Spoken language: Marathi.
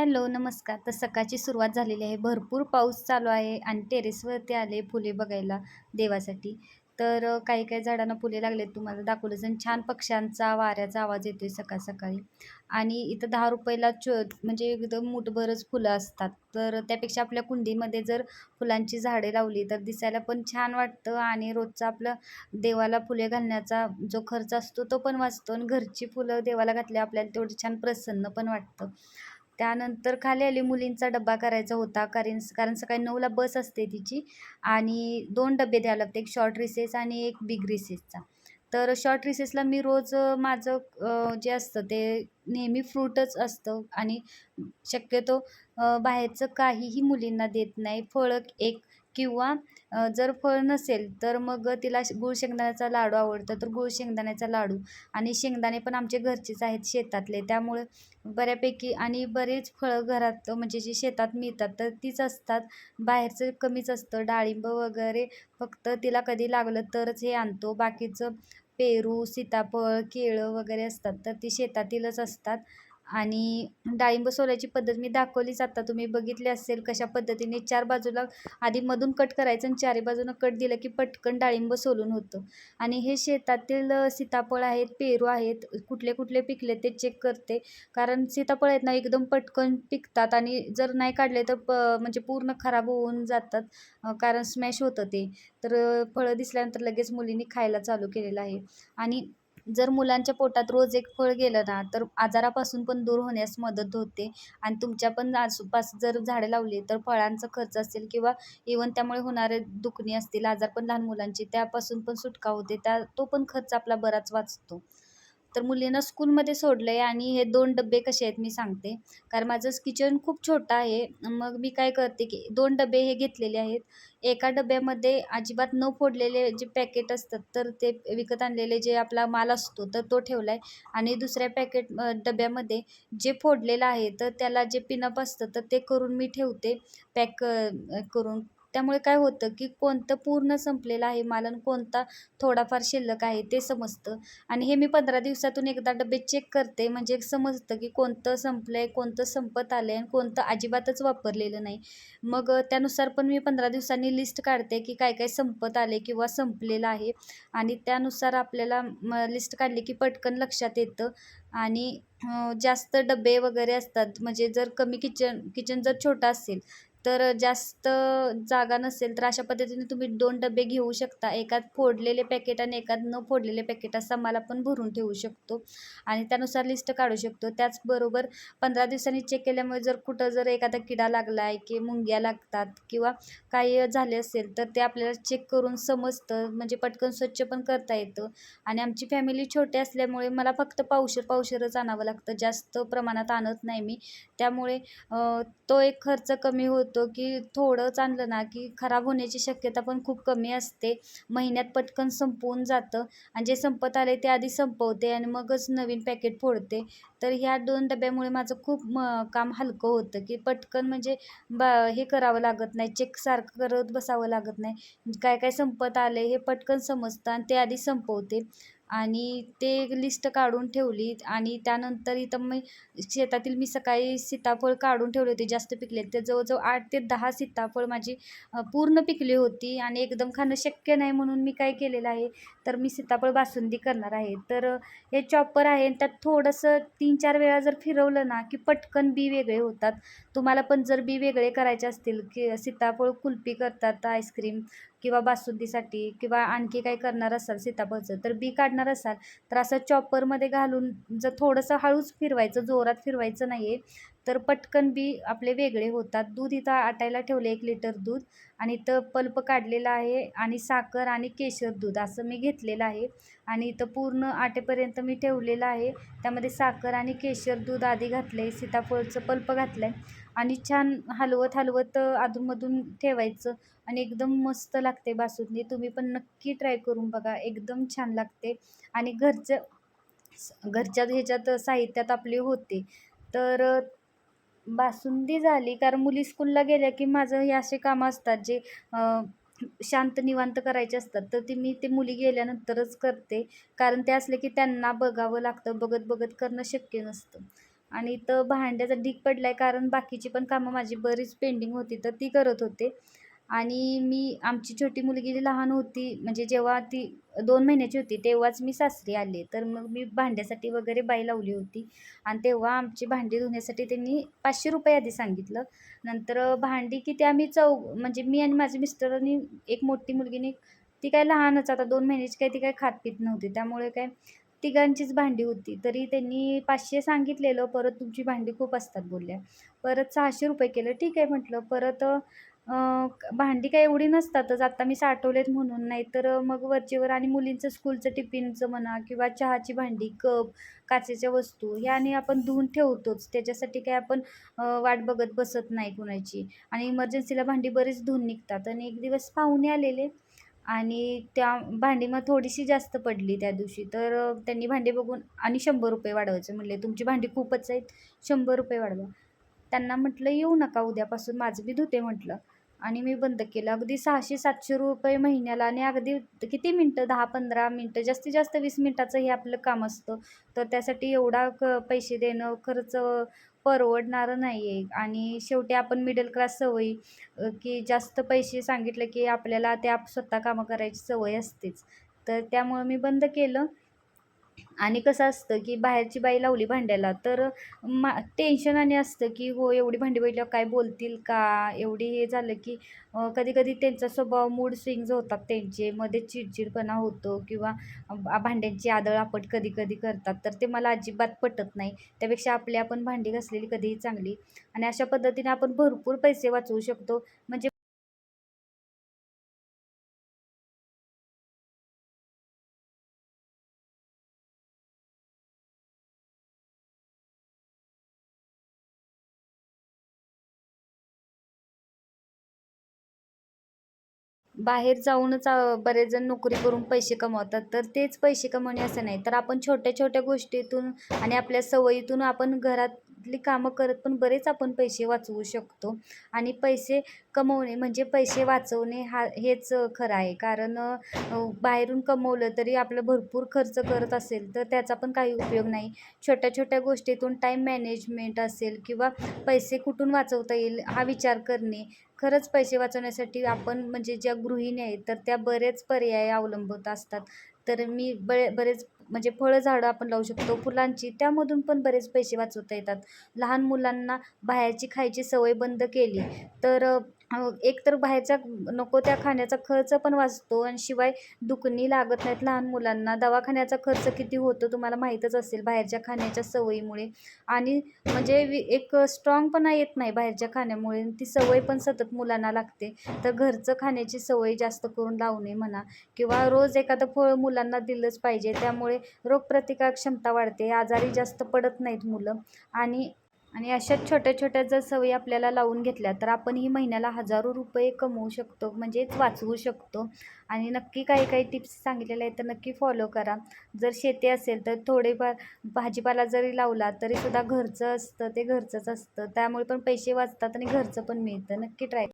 हॅलो नमस्कार. तर सकाळची सुरुवात झालेली आहे. भरपूर पाऊस चालू आहे आणि टेरेसवरती आले फुले बघायला देवासाठी. तर काही काही झाडांना फुले लागलेत. तुम्हाला दाखवलं जण छान पक्ष्यांचा वाऱ्याचा आवाज येतो आहे सकाळ सकाळी. आणि इथं दहा रुपयाला चो म्हणजे एकदम मुठभरच फुलं असतात. तर त्यापेक्षा आपल्या कुंडीमध्ये जर फुलांची झाडे लावली तर दिसायला पण छान वाटतं आणि रोजचा आपलं देवाला फुले घालण्याचा जो खर्च असतो तो पण वाचतो आणि घरची फुलं देवाला घातल्या आपल्याला तेवढं छान प्रसन्न पण वाटतं. त्यानंतर खाली आली मुलींचा डब्बा करायचा होता. कारण कारण सकाळी नऊला बस असते तिची आणि दोन डबे द्यावे लागते एक शॉर्ट रिसेस आणि एक बिग रिसेसचा तर शॉर्ट रिसेसला मी रोज माझं जे असतं ते नेहमी फ्रूटच असतं आणि शक्यतो बाहेरचं काहीही मुलींना देत नाही. फळं एक किंवा जर फळ नसेल तर मग तिला गुळ गूळ शेंगदाण्याचा लाडू आवडतं तर गुळ शेंगदाण्याचा लाडू आणि शेंगदाणे पण आमचे घरचेच आहेत शेतातले. त्यामुळे बऱ्यापैकी आणि बरेच फळं घरात म्हणजे जी शेतात मिळतात तर तीच असतात. बाहेरचं कमीच असतं. डाळिंब वगैरे फक्त तिला कधी लागलं तरच हे आणतो. बाकीचं पेरू सीताफळ केळं वगैरे असतात तर ती शेतातीलच असतात. आणि डाळिंब सोलायची पद्धत मी दाखवलीच आता. तुम्ही बघितली असेल कशा पद्धतीने चार बाजूला आधी मधून कट करायचं आणि चारी बाजूनं कट दिलं की पटकन डाळिंब सोलून होतं. आणि हे शेतातील सीताफळ आहेत पेरू आहेत कुठले कुठले पिकले ते चेक करते. कारण सीताफळ आहेत ना एकदम पटकन पिकतात आणि जर नाही काढले तर प म्हणजे पूर्ण खराब होऊन जातात. कारण स्मॅश होतं ते. तर फळं दिसल्यानंतर लगेच मुलींनी खायला चालू केलेलं आहे. आणि जर मुलांच्या पोटात रोज एक फळ गेलं ना तर आजारापासून पण दूर होण्यास मदत होते. आणि तुमच्या पण आसपास जर झाडे लावली तर फळांचा खर्च असेल किंवा इवन त्यामुळे होणारे दुखणी असतील आजार पण लहान मुलांची त्यापासून पण सुटका होते त्या तो पण खर्च आपला बराच वाचतो. तर मुलींना स्कूलमध्ये सोडलं आहे आणि हे दोन डबे कसे आहेत मी सांगते. कारण माझं किचन खूप छोटं आहे. मग मी काय करते की दोन डबे हे घेतलेले आहेत. एका डब्यामध्ये अजिबात न फोडलेले जे पॅकेट असतात तर ते विकत आणलेले जे आपला माल असतो तर तो ठेवला आहे आणि दुसऱ्या पॅकेट डब्यामध्ये जे फोडलेलं आहे तर त्याला जे पिनअप असतं तर ते करून मी ठेवते. पॅक करून त्यामुळे काय होतं की कोणतं पूर्ण संपलेलं आहे माल आणि कोणता थोडाफार शिल्लक आहे ते समजतं. आणि हे मी पंधरा दिवसातून एकदा डबे चेक करते. म्हणजे समजतं की कोणतं संपलं आहे कोणतं संपत आलं आहे आणि कोणतं अजिबातच वापरलेलं नाही. मग त्यानुसार पण मी पंधरा दिवसांनी लिस्ट काढते की काय काय संपत आले किंवा संपलेलं आहे. आणि त्यानुसार आपल्याला लिस्ट काढली की पटकन लक्षात येतं. आणि जास्त डबे वगैरे असतात. म्हणजे जर कमी किचन किचन जर छोटं असेल तर जास्त जागा नसेल तर अशा पद्धतीने तुम्ही दोन डबे घेऊ शकता. एकात फोडलेले पॅकेट आणि एकात न फोडलेले पॅकेट असा मला पण भरून ठेवू शकतो. आणि त्यानुसार लिस्ट काढू शकतो. त्याचबरोबर पंधरा दिवसांनी चेक केल्यामुळे जर कुठं जर एखादा किडा लागला आहे की मुंग्या लागतात किंवा काही झाले असेल तर ते आपल्याला चेक करून समजतं. म्हणजे पटकन स्वच्छ पण करता येतं. आणि आमची फॅमिली छोटी असल्यामुळे मला फक्त पावशर पावशरच आणावं लागतं. जास्त प्रमाणात आणत नाही मी. त्यामुळे तो एक खर्च कमी होत की थोडंच आणलं ना की खराब होण्याची शक्यता पण खूप कमी असते. महिन्यात पटकन संपवून जातं आणि जे संपत आले ते आधी संपवते आणि मगच नवीन पॅकेट फोडते. तर ह्या दोन डब्यामुळे माझं खूप म काम हलकं होतं की पटकन म्हणजे बा हे करावं लागत नाही चेक सारखं करत बसावं लागत नाही. काय काय संपत आले हे पटकन समजतं आणि ते आधी संपवते. आणि ते लिस्ट काढून ठेवली आणि त्यानंतर इथं मी शेतातील मी सकाळी सीताफळ काढून ठेवले होते जास्त पिकले. ते जवळजवळ आठ ते दहा सीताफळ माझी पूर्ण पिकली होती आणि एकदम खाणं शक्य नाही म्हणून मी काय केलेलं आहे तर मी सीताफळ बासुंदी करणार आहे. तर हे चॉपर आहे आणि त्यात थोडंसं तीन चार वेळा जर फिरवलं ना की पटकन बी वेगळे होतात. तुम्हाला पण जर बी वेगळे करायचे असतील की सीताफळ कुल्फी करतात आईस्क्रीम किंवा बासुंदीसाठी किंवा आणखी काही करणार असाल सीताफळचं तर बी काढणार असाल. तर असं चॉपरमध्ये घालून जर थोडंसं हळूच फिरवायचं जोरात फिरवायचं नाही आहे तर पटकन बी आपले वेगळे होतात. दूध इथं आटायला ठेवले एक लिटर दूध आणि इथं पल्प काढलेला आहे आणि साखर आणि केशर दूध असं मी घेतलेलं आहे. आणि इथं पूर्ण आटेपर्यंत मी ठेवलेलं आहे. त्यामध्ये साखर आणि केशर दूध आधी घातलं आहे सीताफळचं पल्प घातलं आहे आणि छान हलवत हलवत अधूनमधून ठेवायचं आणि एकदम मस्त लागते बासुंदी. तुम्ही पण नक्की ट्राय करून बघा. एकदम छान लागते. आणि घरचं घरच्या ह्याच्यात साहित्यात आपली होते. तर बासुंदी झाली. कारण मुली स्कूलला गेल्या की माझं हे असे कामं असतात जे शांत निवांत करायचे असतात. तर ती मी ते मुली गेल्यानंतरच करते. कारण ते असले की त्यांना बघावं लागतं. बघत बघत करणं शक्य नसतं. आणि इथं भांड्याचा ढीग पडला आहे कारण बाकीची पण कामं माझी बरीच पेंडिंग होती तर ती करत होते. आणि मी आमची छोटी मुलगी जी लहान होती म्हणजे जेव्हा ती दोन महिन्याची होती तेव्हाच मी सासरी आले. तर मग मी भांड्यासाठी वगैरे बाई लावली होती. आणि तेव्हा आमची भांडी धुण्यासाठी त्यांनी पाचशे रुपये आधी सांगितलं. नंतर भांडी किती आम्ही चौ म्हणजे मी आणि माझे मिस्टरांनी एक मोठी मुलगीने ती काय लहानच. आता दोन महिन्याची काय ती काय खात पित नव्हती. त्यामुळे काय तिघांचीच भांडी होती. तरी त्यांनी पाचशे सांगितलेलं परत तुमची भांडी खूप असतात बोलल्या. परत सहाशे रुपये केलं. ठीक आहे म्हटलं. परत भांडी काय एवढी नसतातच. आता मी साठवलेत म्हणून. नाही तर मग वरचेवर आणि मुलींचं स्कूलचं टिफिनचं म्हणा किंवा चहाची भांडी कप काचेच्या वस्तू ह्याने आपण धुवून ठेवतोच. त्याच्यासाठी काय आपण वाट बघत बसत नाही कुणाची. आणि इमर्जन्सीला भांडी बरीच धुवून निघतात. आणि एक दिवस पाहुणे आलेले. आणि त्या भांडी मग थोडीशी जास्त पडली त्या दिवशी. तर त्यांनी भांडी बघून आणि शंभर रुपये वाढवायचे. म्हणले तुमची भांडी खूपच आहेत. शंभर रुपये वाढवा. त्यांना म्हटलं येऊ नका उद्यापासून. माझं बी धुते म्हटलं. आणि मी बंद केलं. अगदी सहाशे सातशे रुपये महिन्याला आणि अगदी किती मिनटं? दहा पंधरा मिनटं? जास्तीत जास्त वीस मिनटाचं हे आपलं काम असतं. तर त्यासाठी एवढा क पैसे देणं खर्च परवडणारं नाही आहे आणि शेवटी आपण मिडल क्लास सवयी की जास्त पैसे सांगितलं की आपल्याला त्या स्वतः कामं करायची सवय असतेच. तर त्यामुळं मी बंद केलं. आणि कसं असतं की बाहेरची बाई लावली भांड्याला तर मा टेन्शन आणि असतं की हो एवढी भांडी बघितल्यावर काय बोलतील का? एवढी हे झालं की कधी कधी त्यांचा स्वभाव मूड स्विंग्ज होतात त्यांचे. मध्ये चिडचिडपणा होतो किंवा भांड्यांची आदळआपट कधी कधी करतात. तर ते मला अजिबात पटत नाही. त्यापेक्षा आपली आपण भांडी घासलेली कधीही चांगली. आणि अशा पद्धतीने आपण भरपूर पैसे वाचवू शकतो. म्हणजे बाहेर जाऊनच बरेच जण नोकरी करून पैसे कमवतात. तर तेच पैसे कमवणे असं नाही. तर आपण छोट्या छोट्या गोष्टीतून आणि आपल्या सवयीतून आपण घरात घरातली कामं करत पण बरेच आपण पैसे वाचवू शकतो. आणि पैसे कमवणे म्हणजे पैसे वाचवणे हा हेच खरं आहे. कारण बाहेरून कमवलं तरी आपलं भरपूर खर्च करत असेल तर त्याचा पण काही उपयोग नाही. छोट्या छोट्या गोष्टीतून टाईम मॅनेजमेंट असेल किंवा पैसे कुठून वाचवता येईल हा विचार करणे. खरंच पैसे वाचवण्यासाठी आपण म्हणजे ज्या गृहिणी आहेत तर त्या बरेच पर्याय अवलंबत असतात. तर मी बरे बरेच म्हणजे फळं झाडं आपण लावू शकतो फुलांची त्यामधून पण बरेच पैसे वाचवता येतात. लहान मुलांना बाहेरची खायची सवय बंद केली तर एक तर बाहेरच्या नको त्या खाण्याचा खर्च पण वाचतो आणि शिवाय दुखणी लागत नाहीत लहान मुलांना. दवाखान्याचा खर्च किती होतो तुम्हाला माहीतच असेल बाहेरच्या खाण्याच्या सवयीमुळे. आणि म्हणजे एक स्ट्रॉंगपणा येत नाही बाहेरच्या खाण्यामुळे ती सवय पण सतत मुलांना लागते. तर घरचं खाण्याची सवय जास्त करून लावणे म्हणा किंवा रोज एखादं फळ मुलांना दिलंच पाहिजे. त्यामुळे रोगप्रतिकार क्षमता वाढते. आजारी जास्त पडत नाहीत मुलं. आणि आणि अशाच छोट्या छोट्या जर सवयी आपल्याला लावून घेतल्या तर आपण ही महिन्याला हजारो रुपये कमवू शकतो म्हणजेच वाचवू शकतो. आणि नक्की काही काही टिप्स सांगितलेल्या आहेत तर नक्की फॉलो करा. जर शेती असेल तर थोडेफार भाजीपाला जरी लावला तरीसुद्धा घरचं असतं ते घरचंच असतं. त्यामुळे पण पैसे वाचतात आणि घरचं पण मिळतं. नक्की ट्राय